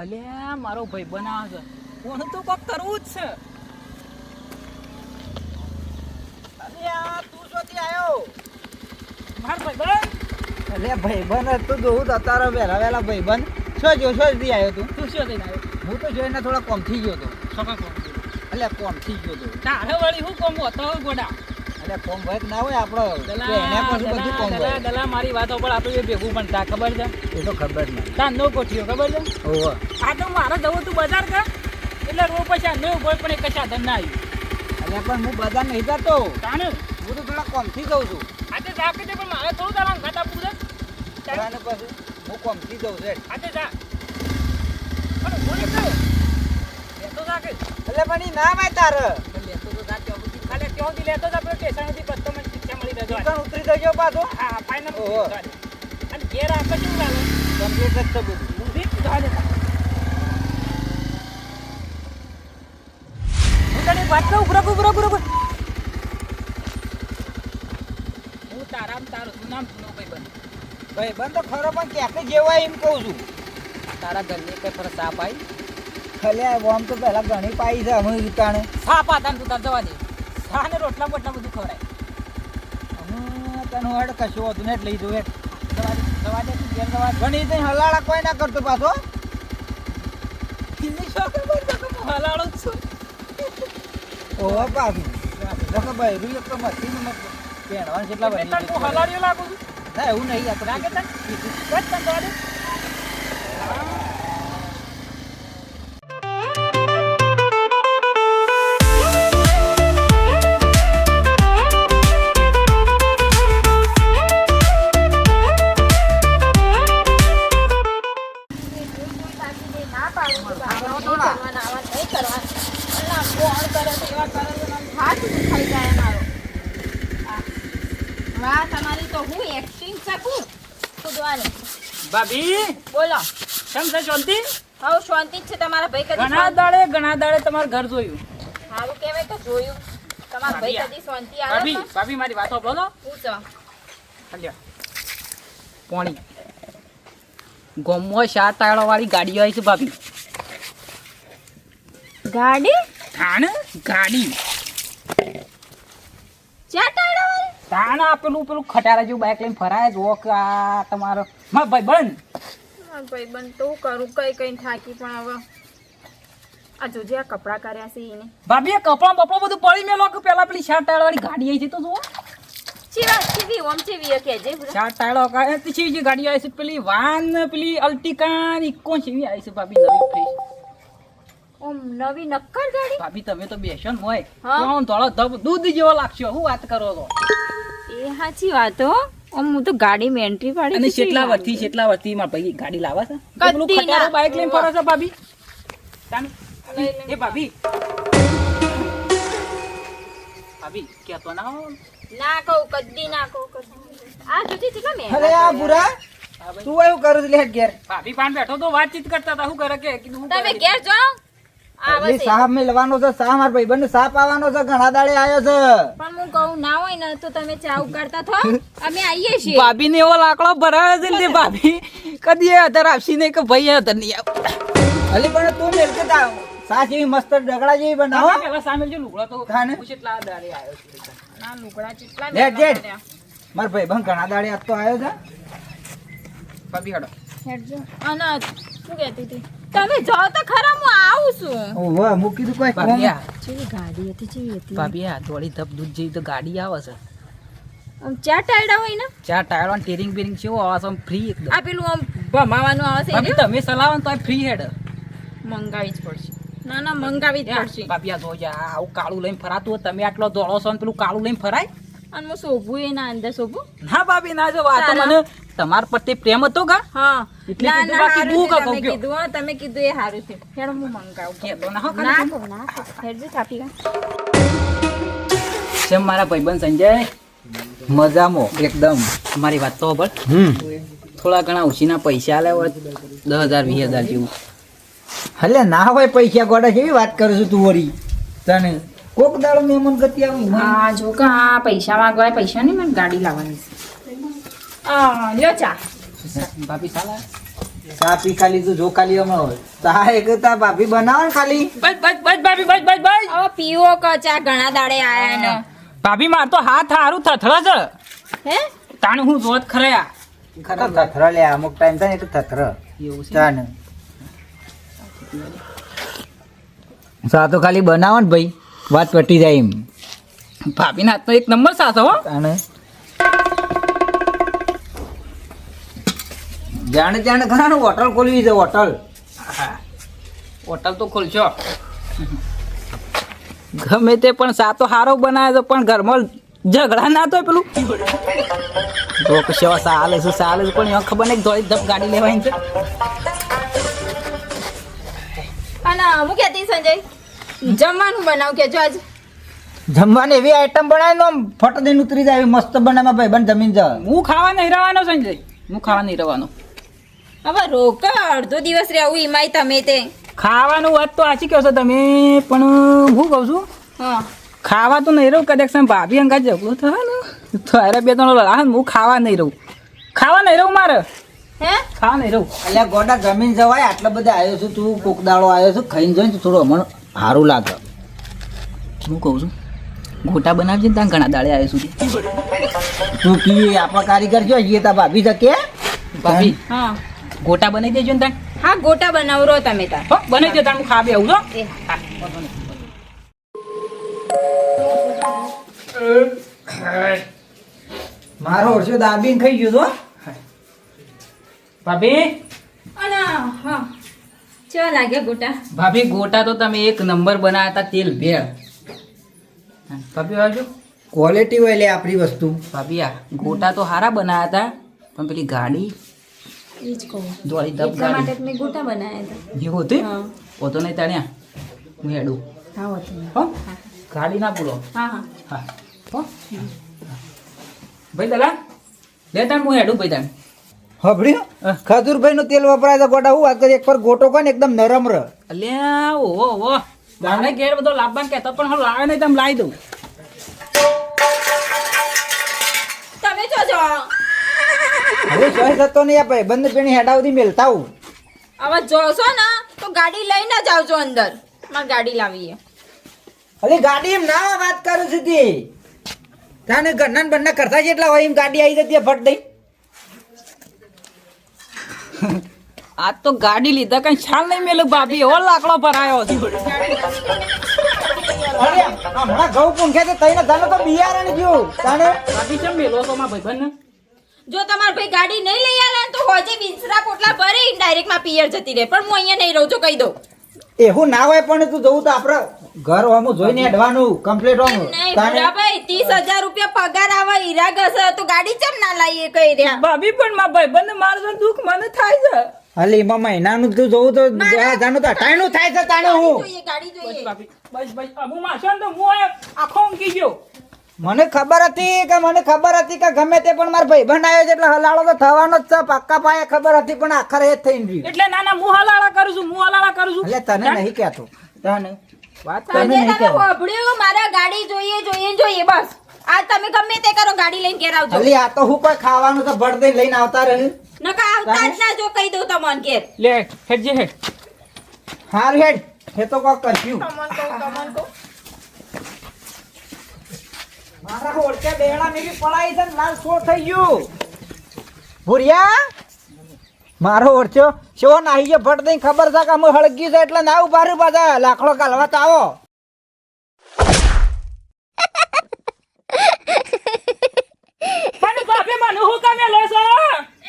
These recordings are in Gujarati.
અલ્યા મારો ભાઈ બનાવ છે. કોણ તો કોક કરવું જ છે. અલ્યા તું શોથી આવ્યો માર ભાઈ બન. અલે ભાઈબંધ તું જોઉં તો તારો વહેલા વહેલા ભાઈબંધ શું જો છો દી આવ્યો તું? તું શું થઈને આવ્યો હું તો જોઈને થોડા કોમથી ગયો તો. સકા કોમ એટલે કોમથી ગયો તો. તારે વળી હું કોમ હતો ગોડા? ભાઈ ના હોય આપણો. હોય મારી વાતો પર આપણે ભેગું પણ તા ખબર છે? એ તો ખબર નહીં તા નો કોઠીઓ ખબર છે? ઓહો. આ તો મારે જવું તું બજાર કર. એટલે રો પૈસા ન કોઈ પણ એક સાધન ના આવ્યું એટલે પણ હું બજાર નહીં જતો. તાને હું તો થોડા કોમથી જઉં છું. આજે જા કે પણ મારે થોડું તારા ખાતા પૂરે અને પછી? હું કોમથી જઉં છે? આજે જા. લેતો જા કે. એટલે પણ ઈ ના ભાઈ તારે. જા ત્યાં ખાલી સુધી લેતો જા પેલો સ્ટેશન સુધી બસ મને શિક્ષા મળી રહેજો દુકાન ઉતરી જજો પાછો? હા ફાઇનલ. અને ઘેર આપણે શું લાગે? કમ્પ્લીટ જ તો બધું. ઊંધી જવા દેતા હું તને વાત કહું? ઉભરો ઉભરો ઉભરો ઉભરો હું તારામ તારું તું નામ ભાઈ બન? ભાઈબંધ તો ખરો પણ ક્યાંક જેવા એમ કહું છું. તારા ઘરની કઈ ફરક સાપ આવી? ખલ્યા આમ તો પહેલા ઘણી પાઈ છે અમે વિતાણે સાપ હતા તું તાર જવા દે સા ને રોટલા બોટલા બધું ખવડાય. હું તને હેડ કશું હતું ને એટલે લઈ જવું ઘણી તો હલાળા કોઈ ના કરતો પાછો. હલાળો છું. ઓહો પાછું લખો ભાઈ રૂ એક તો મસ્તી નું મત પહેરવાનું કેટલા હું હલાળ્યો લાગુ છું? ના એવું નહીં આ તો લાગે તને? ભાભી બોલો. કેમ છે શાંતિ? હા શાંતિ છે તમારા ભાઈ કદી ઘણા દાડે ઘણા દાડે તમારું ઘર જોયું. સારું કહેવાય તો જોયું. તમારા ભાઈ કદી શાંતિ આવે ભાભી મારી વાતો બોલો. હું છો હાલ્યો. પોણી. ગોમમાં ચાર ટાયરો વાળી ગાડી આવી છે ભાભી. ગાડી? થાણ ગાડી. ચાર ટાયરો વાળી તાણ આ પેલું પેલું ખટારા જેવું બાઇક લઈને ફરાય જો કે આ તમારો. મા ભાઈ બન મારા ભાઈ બન તો હું કરું કઈ કઈ થાકી પણ હવે. આ જોજે આ કપડાં કર્યા છે એને. ભાભી કપડાં બપડો બધું પડી મેલો કે પેલા પેલી શર્ટ વાળી ગાડી આવી છે તો જુઓ. ચીવા ચીવી ઓમ ચીવી કહેજે બધા ચાર ટાયરો કાંઈ પીછી જે ગાડી આવી છે પેલી વાન પેલી અલ્ટિકા ઇકો ચીવી આવી છે ભાભી નવી ફ્રેશ ઓમ નવી નક્કર ગાડી? ભાભી તમે તો બેસો ને હોય હા. તો ધોળો ધબ દૂધ જેવો લાગશો હું વાત કરો છો? એ સાચી વાત હો. ઓમ હું તો ગાડી માં એન્ટ્રી પાડી અને કેટલા વર્ષથી કેટલા વર્ષથી માં ભાઈ ગાડી લાવા છે? પેલું ખટારો ના. બાઇક લઈને ફરો છો ભાભી? તાન- એ ભાભી. ભાભી કહેતો ના હો. ના કહું કદી ના કહું આ જોજે છે મહેંગા અરે આ બુરા તું એવું કરું લે ઘેર. ભાભી પાન બેઠો તો વાતચીત કરતા હતા. શું કરે કે? કીધું તમે ઘેર જાઓ. એટલે સાપ મેલવાનો છે સાપ માર ભાઈબંધ સાપ આવવાનો છે ઘણા દાડે આવ્યો છે. પણ હું કહું ના હોય ને તો તમે ચા ઉકાળતા થો અમે આવીએ છીએ. ભાભી ને એવો લાકડો ભરાયો છે ને ભાભી કદી એ અધર આપશી નહીં કે ભાઈ અધર નહીં આવ અલી પણ તું મેલ કે તા. સાસ એવી મસ્ત ડગડા જેવી બનાવો. પેલા સામે જો લુગડો તો ખાને? કેટલા દાડે આવ્યો છે ના લુગડા કેટલા લે, મહેંગા જેઠ. કર્યા. માર ઘણા દાડે આજ તો આવ્યો છે. ભાભી હડો. હેડજો. અને શું કહેતી હતી? તમે જાઓ તો ખરા હું આવું છું. ઓહો મૂકી દીધું કોઈ કોમ? ચેવી ગાડી હતી ચેવી હતી. ભાભી આ થોડી ધબ દૂધ જેવી તો ગાડી આવે છે. આમ ચાર ટાયડા હોય ને? ચાર ટાયર વાળી ટેરિંગ બેરિંગ છે આવે છે ફ્રી એકદમ. આ પેલું આમ ભમાવાનું આવે છે તમે ચલાવો ને તો ફ્રી હેડ. મંગાવી જ પડશે. ના ના મંગાવી જ પડશે. ભાભી આ જોજે આવું કાળું લઈને ફરાતું હોય તમે આટલો દોડો છો ને પેલું કાળું લઈને ફરાય? અને હું શોભું એના અંદર શોભું? ના ભાભી ના જો આ તો મને તમારા પ્રત્યે પ્રેમ હતો કા? હા. એટલે કીધું બાકી છે, કાકા તમે કીધું હા તમે કીધું એ સારું છે. હેડ હું મંગાવું. ના હો ના ખાલી. ના કહું હેડજો કાપી ગયા જેમ મારા ભાઈબંધ સંજય મજામાં એકદમ. મારી વાત તો પર થોડા ઘણા ઓછીના પૈસા આલે હોય દસ હજાર વીસ હજાર જેવું. હલે ના હોય પૈસા ગોડા કેવી વાત કરું છું તું વળી? તને કોક દાડો મેમન ગતિ આવી હા જો કે પૈસા માંગવાય પૈસા નહીં મને ગાડી લાવવાની છે. લ્યો ચા. ભાભી ચા પી ખાલી તું જો ખાલી અમે ચા એક તા ભાભી બનાવો ને ખાલી. બસ બસ બસ ભાભી બસ બસ બસ. હવે પીવો કચા ઘણા દાડે આયા ને ભાભી માર તો હાથ હારું થથડે છે. હે? તાણ હું જોત ખરયા? ખરા થથરા લે અમુક ટાઈમ થાય ને એટલે થથર. એવું છે? ચાને. ચા તો ખાલી બનાવો ને ભાઈ. વાત પટી જાય એમ. ભાભીના હાથનો એક નંબર સાથ હો. તાણે. જાણે જાણે ઘણા હોટલ ખોલવી છે હોટલ. હોટલ તો ખોલશો. ગમે તે પણ સાતો હારો બનાવે તો પણ ઘરમાં ઝઘડા ના તો પેલું. તો કે સેવા સાલે છે સાલે છે પણ એમાં ખબર નહીં ધોળી ધપ ગાડી લેવાની છે. અને હું કહેતી સંજય જમવાનું બનાવ કેજો આજ. જમવાની એવી આઈટમ બનાવી નો ફટ દઈને ઉતરી જાય મસ્ત બનાવવા ભાઈ બન જમીન જ. હું ખાવા નહીં રહેવાનો સંજય. હું ખાવા નહીં રહેવાનો હવે રોકા અડધો દિવસ રહેવું એમાંય તમે તે. ખાવાનું વાત તો આછી કહો છો તમે પણ હું કહું છું હા. ખાવા તો નહીં રહું કદાચ ભાભી અંગા ઝઘડો થાય ને તો અરે બે ત્રણ લાહ હું ખાવા નહીં રહું. ખાવા નહીં રહું મારે. હે? ખાવા નહીં રહું. એટલે ગોડા જમીન જવાય આટલા બધા આવ્યો છું તું કોક દાડો આવ્યો છું ખાઈને જોઈને થોડું અમને સારું લાગે. હું કહું છું ગોટા બનાવજે ત્યાં ઘણા દાડે આવ્યો છું. તું કી આપણા કારીગર જો એ તા ભાભી શકે ભાભી? હા. ગોટા બનાવી દેજો ને ત્યાં હા ગોટા બનાવરો તમે તાર. હો બનાવી દે ત્યાં હું ખાવા આવું છો એ મારો ઓરસો દાબીન ખાઈ ગયો તો ભાભી? અના હા. કેવા લાગે ગોટા? ભાભી ગોટા તો તમે એક નંબર બનાવ્યા હતા તેલ ભેળ. હા, ભાભી આવજો. ક્વોલિટી હોય લે આપણી વસ્તુ. ભાભી આ ગોટા તો સારા બનાવ્યા હતા પણ પેલી ગાડી એ જ કહું. દોડી દબ એટલા માટે મેં ગોટા બનાવ્યા હતા. જેવું હતું હા. નહીં તાણ્યા. હું હેડું. હા હોતું હો? ગાડી ના ભૂલો હા હા. હા. હો? ભાઈ દલા લે તાણ હું હેડું ભાઈ તાણ. હબડ્યું ખજૂરભાઈ નું તેલ વપરાય તો ગોટા. હું વાત કરી એક પર ગોટો કોને એકદમ નરમ રહ. અલ્યા ઓહો ઓહો દાણે ઘેર બધો લાભવાન કહેતો પણ હું લાવે નહીં તમે લાવી દઉં. તમે જો હવે સહી થતો નહીં આ ભાઈ બંધ પેણી હેડા સુધી મેલતા હું. હવે જોશો ને તો ગાડી લઈને જ આવજો અંદર. મારે ગાડી લાવીએ. અલી ગાડી એમ ના વાત કરું છું તી તાને ઘરના બંને કરતા છે એટલા હોય એમ ગાડી આવી જતી ફટ દઈ. આજ તો ગાડી લીધા કઈ ખ્યાલ નહીં મેલું ભાભી. એવો લાકડો ભરાયો છે. અરે હમણાં ઘઉં પૂંખે છે તઈને તને તો બિયારણ ગયું. તાને ભાભી કેમ મેલો તો મારા ભાઈબંધને? જો તમાર ભાઈ ગાડી નહીં લઈ આલે તો હોજે વિંસરા પોટલા ભરે ડાયરેક્ટમાં પિયર જતી રહે. પણ હું અહીંયા નહીં રહું છું કહી દઉં. એવું ના હોય પણ તું જવું તો આપણે ઘર હોમું જોઈને અડવાનું કમ્પ્લીટ હોમું. તારે ભાઈ ભૂરાભાઈ ત્રીસ હજાર રૂપિયા પગાર આવે હીરા ઘસે તો ગાડી ચમ ના લાવીએ કઈ રહ્યા. ભાભી પણ માં ભાઈબંધને મારજો દુઃખ મને થાય છે. હાલી એમાં મહિનાનું તું જોવું તો જાણું તો અટાણું થાય છે તાણે હું. જોઈએ ગાડી બસ જોઈએ ભાભી બસ બસ. હું મારશો ને તો હું આખો ઊંઘી ગયો. મને ખબર હતી કે મને ખબર હતી કે ગમે તે પણ મારા ભાઈબંધ આવ્યો છે એટલે હલાળો તો થવાનો જ છે પાક્કા પાયા ખબર હતી પણ આખરે એ થઈ ગયું એટલે ના ના હું હલાળા કરું છું હું હલાળા કરું છું. એટલે તને નહીં કહેતો. તને વાત તને નહીં કહેતો કહો. હોભળ્યું મારા ગાડી જોઈએ જોઈએ જોઈએ બસ. આ તમે ગમે તે કરો ગાડી લઈને ઘેર આવજો. અલી આ તો હું કોઈ ખાવાનું તો ભડ દઈ લઈને આવતા રહે નકા આવતા જ ના જો કહી દઉં તમને ઘેર. લે હેડ જે હેડ. હાર હેડ. એ તો કોક કરશું. તમને કહું તમને કહું. મારા ઓળખ્યા બેડા ને બી પડાઈ છે ને લાલ સોળ થઈ ગયું? ભૂરિયા મારો ઓળખ્યો શો નાહી ગયો? ભટ દઈને ખબર છે કે અમે હળગી છે એટલે ના ઊભા રહ્યું પાછા? લાકડો કાલવા તો આવો. પણ ભાભી મને હું કામે લો છો?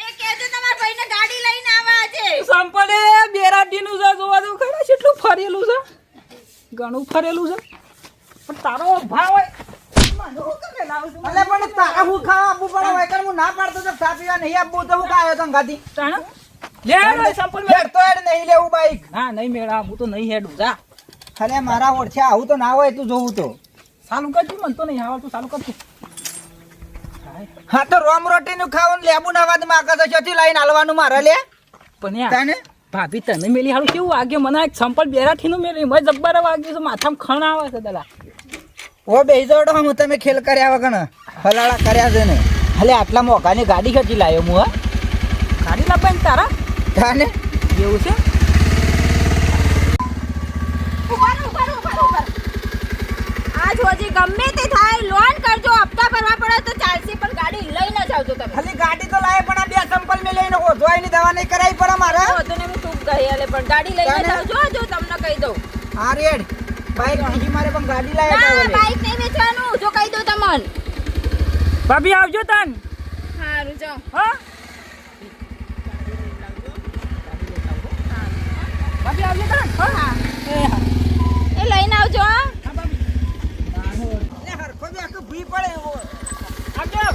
એ કહેજો તમારા ભાઈને ગાડી લઈને આવા આજે. સંપલે બેરાટીનું છે જોવા દઉં ખરા કેટલું ફરેલું છે. ઘણું ફરેલું છે. પણ તારો ભાવ હોય અલે પણ તારા હું ખાવા આપવું પડે હોય કર હું ના પાડતો તો ચા પીવા નહીં આપવું તો હું કાયો તને ગાધી તાણા? લે લે સંપલ મે. હેડ તો હેડ નહીં લેવું બાઈક. ના નહીં મેળા હું તો નહીં હેડું. જા. અરે મારા ઓળખે આવું તો ના હોય તું જોવું તો. સાલું કરજો મન તો નહીં આવડતું સાલું કરજો હા તો રોમ રોટી નું ખાવું લેબુ ના વાતમાં આકાશ ચોથી લઈને હાલવાનું મારે લે. પણ યાર ભાભી તને મેલી હાલ કેવું વાગ્યું મને સંપલ બેરાઠીનું મેલી મેં જબ્બર વાગ્યું છે માથામાં ખણ આવે છે દલા. ઓ બે જોડો હું તમે ખેલ કર્યા વગર હલાળા કર્યા છે ને. હલે આટલા મોકાની ગાડી ખેંચી લાવ્યો હું હા. ગાડી લાવવાની તારા? તાને? એવું છે? આજ હોજી ગમે તે થાય લોન કરજો હપ્તા ભરવા પડે તો ચાલશે પણ ગાડી લઈને ન જાવજો તમે. ખાલી ગાડી તો લાવે પણ આ બે સંપલ મેં લઈને ઓધવાયની દવા નહીં કરાવી પડે મારે. તો ને હું તું કહી હલે પણ ગાડી લઈને જ તને? આવજો જો તમને કહી દઉં. હા રેડ. બાઈક બીજી મારે પણ ગાડી લાવ્યા ના બાઈક નહીં વેચવાનું. જો કહી દો તમને. ભાભી આવજો તન. સારું જો હા? ભાભી આવજો તન. હા? એ લઈને આવજો હા. ભાભી હરખો બે આખું ભી પડે એવો. આવજો.